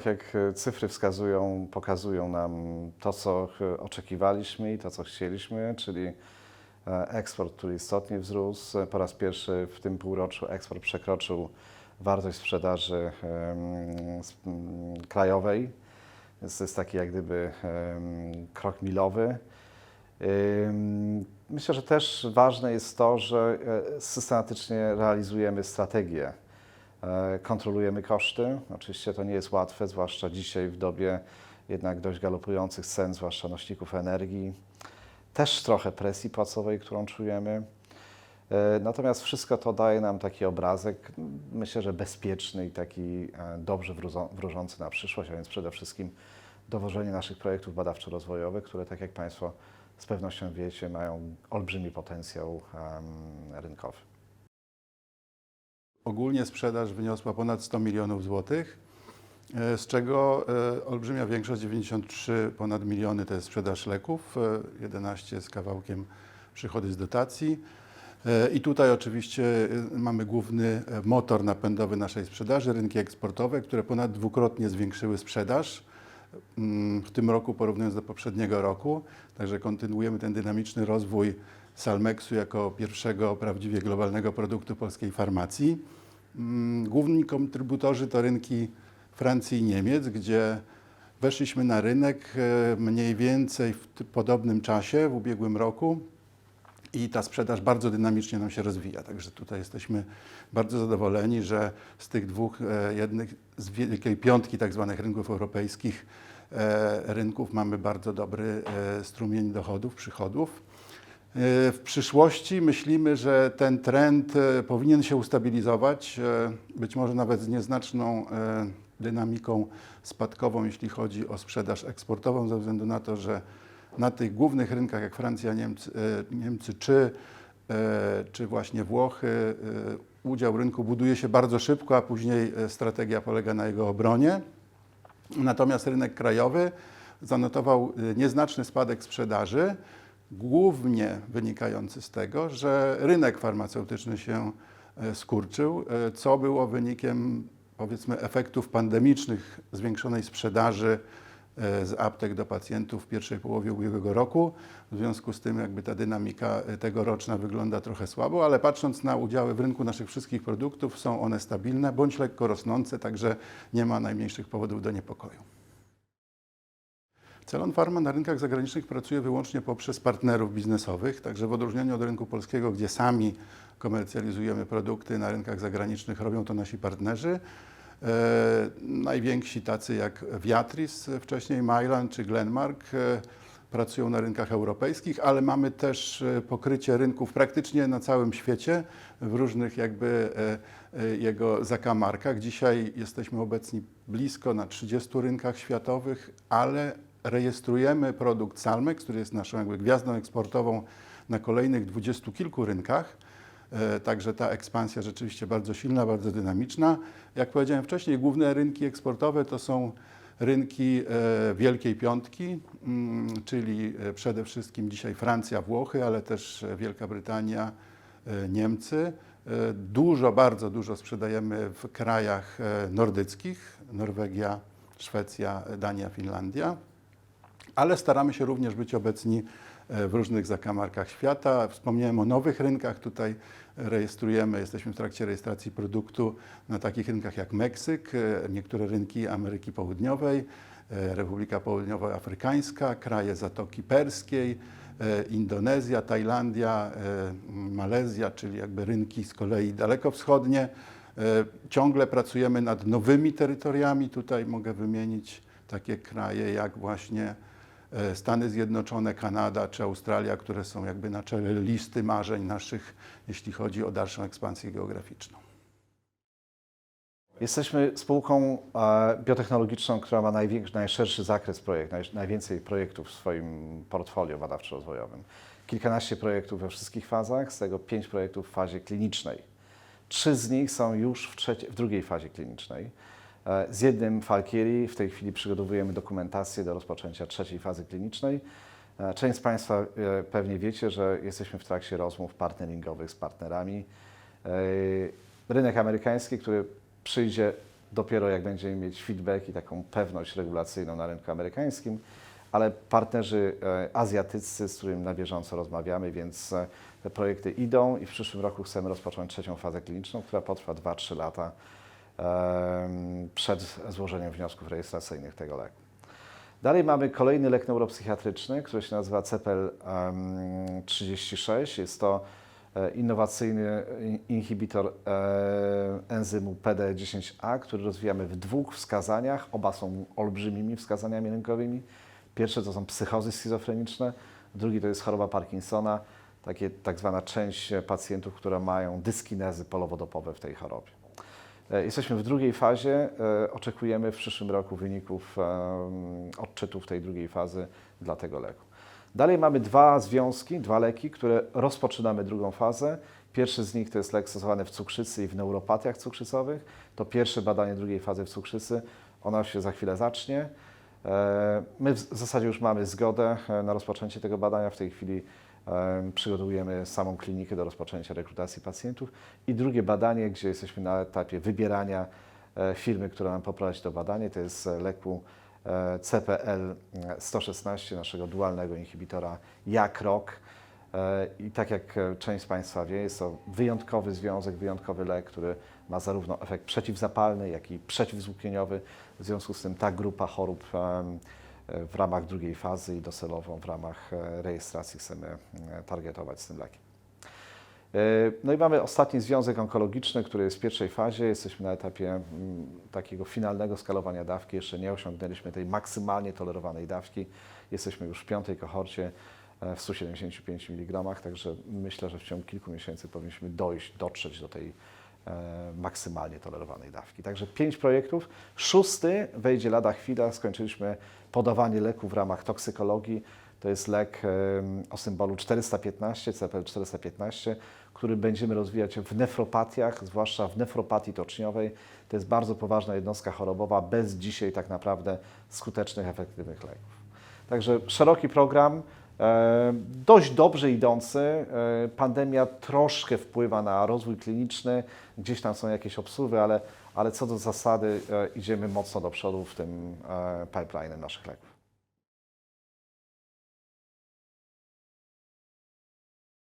Tak jak e, cyfry wskazują, pokazują nam to, co e, oczekiwaliśmy i to, co chcieliśmy, czyli e, eksport, który istotnie wzrósł. Po raz pierwszy w tym półroczu eksport przekroczył wartość sprzedaży krajowej. To jest taki jak gdyby krok milowy. Myślę, że też ważne jest to, że e, systematycznie realizujemy strategię. E, Kontrolujemy koszty. Oczywiście to nie jest łatwe, zwłaszcza dzisiaj w dobie jednak dość galopujących cen, zwłaszcza nośników energii. Też trochę presji płacowej, którą czujemy. E, Natomiast wszystko to daje nam taki obrazek, myślę, że bezpieczny i taki dobrze wróżą- wróżący na przyszłość, a więc przede wszystkim dowożenie naszych projektów badawczo-rozwojowych, które, tak jak Państwo z pewnością wiecie, mają olbrzymi potencjał rynkowy. Ogólnie sprzedaż wyniosła ponad 100 milionów złotych, e, z czego e, olbrzymia większość, 93 ponad miliony to jest sprzedaż leków, e, 11 z kawałkiem przychody z dotacji. E, I tutaj oczywiście e, mamy główny e, motor napędowy naszej sprzedaży, rynki eksportowe, które ponad dwukrotnie zwiększyły sprzedaż w tym roku porównując do poprzedniego roku. Także kontynuujemy ten dynamiczny rozwój Salmexu jako pierwszego prawdziwie globalnego produktu polskiej farmacji. Mm, Główni kontrybutorzy to rynki Francji i Niemiec, gdzie weszliśmy na rynek e, mniej więcej w podobnym czasie w ubiegłym roku i ta sprzedaż bardzo dynamicznie nam się rozwija. Także tutaj jesteśmy bardzo zadowoleni, że z tych dwóch, e, jednych z wielkiej piątki tak zwanych rynków europejskich, e, rynków mamy bardzo dobry e, strumień dochodów, przychodów. W przyszłości myślimy, że ten trend powinien się ustabilizować, być może nawet z nieznaczną dynamiką spadkową, jeśli chodzi o sprzedaż eksportową, ze względu na to, że na tych głównych rynkach jak Francja, Niemcy, e, Niemcy czy, e, czy właśnie Włochy e, udział rynku buduje się bardzo szybko, a później strategia polega na jego obronie. Natomiast rynek krajowy zanotował nieznaczny spadek sprzedaży, głównie wynikający z tego, że rynek farmaceutyczny się skurczył, co było wynikiem powiedzmy efektów pandemicznych zwiększonej sprzedaży z aptek do pacjentów w pierwszej połowie ubiegłego roku. W związku z tym jakby ta dynamika e, tegoroczna wygląda trochę słabo, ale patrząc na udziały w rynku naszych wszystkich produktów, są one stabilne bądź lekko rosnące, także nie ma najmniejszych powodów do niepokoju. Celon Pharma na rynkach zagranicznych pracuje wyłącznie poprzez partnerów biznesowych, także w odróżnieniu od rynku polskiego, gdzie sami komercjalizujemy produkty na rynkach zagranicznych, robią to nasi partnerzy. E, najwięksi tacy jak Viatris, wcześniej Mylan czy Glenmark e, pracują na rynkach europejskich, ale mamy też e, pokrycie rynków praktycznie na całym świecie w różnych jakby jego zakamarkach. Dzisiaj jesteśmy obecni blisko na 30 rynkach światowych, ale rejestrujemy produkt Salmex, który jest naszą jakby gwiazdą eksportową na kolejnych dwudziestu kilku rynkach. E, Także ta ekspansja rzeczywiście bardzo silna, bardzo dynamiczna. Jak powiedziałem wcześniej, główne rynki eksportowe to są rynki e, Wielkiej Piątki, mm, czyli e, przede wszystkim dzisiaj Francja, Włochy, ale też Wielka Brytania, Niemcy. Dużo, bardzo dużo sprzedajemy w krajach nordyckich, Norwegia, Szwecja, Dania, Finlandia ale staramy się również być obecni w różnych zakamarkach świata. Wspomniałem o nowych rynkach. Tutaj rejestrujemy, jesteśmy w trakcie rejestracji produktu na takich rynkach jak Meksyk, e, niektóre rynki Ameryki Południowej, e, Republika Południowoafrykańska, kraje Zatoki Perskiej, e, Indonezja, Tajlandia, e, Malezja, czyli jakby rynki z kolei dalekowschodnie. E, Ciągle pracujemy nad nowymi terytoriami. Tutaj mogę wymienić takie kraje jak właśnie e, Stany Zjednoczone, Kanada czy Australia, które są jakby na czele listy marzeń naszych, jeśli chodzi o dalszą ekspansję geograficzną. Jesteśmy spółką e, biotechnologiczną, która ma najszerszy zakres projekt, naj, najwięcej projektów w swoim portfolio badawczo-rozwojowym. Kilkanaście projektów we wszystkich fazach, z tego pięć projektów w fazie klinicznej. Trzy z nich są już w, w drugiej fazie klinicznej. E, Z jednym Falkieri w tej chwili przygotowujemy dokumentację do rozpoczęcia trzeciej fazy klinicznej. E, Część z Państwa e, pewnie wiecie, że jesteśmy w trakcie rozmów partneringowych z partnerami. Rynek amerykański, który przyjdzie dopiero jak będziemy mieć feedback i taką pewność regulacyjną na rynku amerykańskim, ale partnerzy azjatyccy, z którymi na bieżąco rozmawiamy, więc te projekty idą i w przyszłym roku chcemy rozpocząć trzecią fazę kliniczną, która potrwa 2-3 lata przed złożeniem wniosków rejestracyjnych tego leku. Dalej mamy kolejny lek neuropsychiatryczny, który się nazywa CPL-36. Jest to e, innowacyjny in- inhibitor e, enzymu PD10A, który rozwijamy w dwóch wskazaniach. Oba są olbrzymimi wskazaniami rynkowymi. Pierwsze to są psychozy schizofreniczne, drugi to jest choroba Parkinsona, takie tak zwana część pacjentów, które mają dyskinezy polowodopowe w tej chorobie. E, Jesteśmy w drugiej fazie. E, Oczekujemy w przyszłym roku wyników em, odczytów tej drugiej fazy dla tego leku. Dalej mamy dwa związki, dwa leki, które rozpoczynamy drugą fazę. Pierwszy z nich to jest lek stosowany w cukrzycy i w neuropatiach cukrzycowych. To pierwsze badanie drugiej fazy w cukrzycy. Ona się za chwilę zacznie. E, My w zasadzie już mamy zgodę e, na rozpoczęcie tego badania. W tej chwili przygotowujemy samą klinikę do rozpoczęcia rekrutacji pacjentów. I drugie badanie, gdzie jesteśmy na etapie wybierania e, firmy, która nam poprowadzi to badanie, to jest e, leku e, CPL-116, naszego dualnego inhibitora jak-ROK. E, I tak jak e, część z Państwa wie, jest to wyjątkowy związek, wyjątkowy lek, który ma zarówno efekt przeciwzapalny, jak i przeciwzwłóknieniowy. W związku z tym ta grupa chorób e, w ramach drugiej fazy i docelowo w ramach e, rejestracji chcemy e, targetować z tym lekiem. E, No i mamy ostatni związek onkologiczny, który jest w pierwszej fazie. Jesteśmy na etapie mm, takiego finalnego skalowania dawki. Jeszcze nie osiągnęliśmy tej maksymalnie tolerowanej dawki. Jesteśmy już w piątej kohorcie w 175 mg, także myślę, że w ciągu kilku miesięcy powinniśmy dojść, dotrzeć do tej maksymalnie tolerowanej dawki. Także pięć projektów. Szósty wejdzie lada chwila. Skończyliśmy podawanie leku w ramach toksykologii. To jest lek em, o symbolu 415, CPL 415, który będziemy rozwijać w nefropatiach, zwłaszcza w nefropatii toczniowej. To jest bardzo poważna jednostka chorobowa, bez dzisiaj tak naprawdę skutecznych, efektywnych leków. Także szeroki program, e, dość dobrze idący. E, pandemia troszkę wpływa na rozwój kliniczny, gdzieś tam są jakieś obsuwy, ale, ale co do zasady e, idziemy mocno do przodu w tym e, pipeline naszych leków.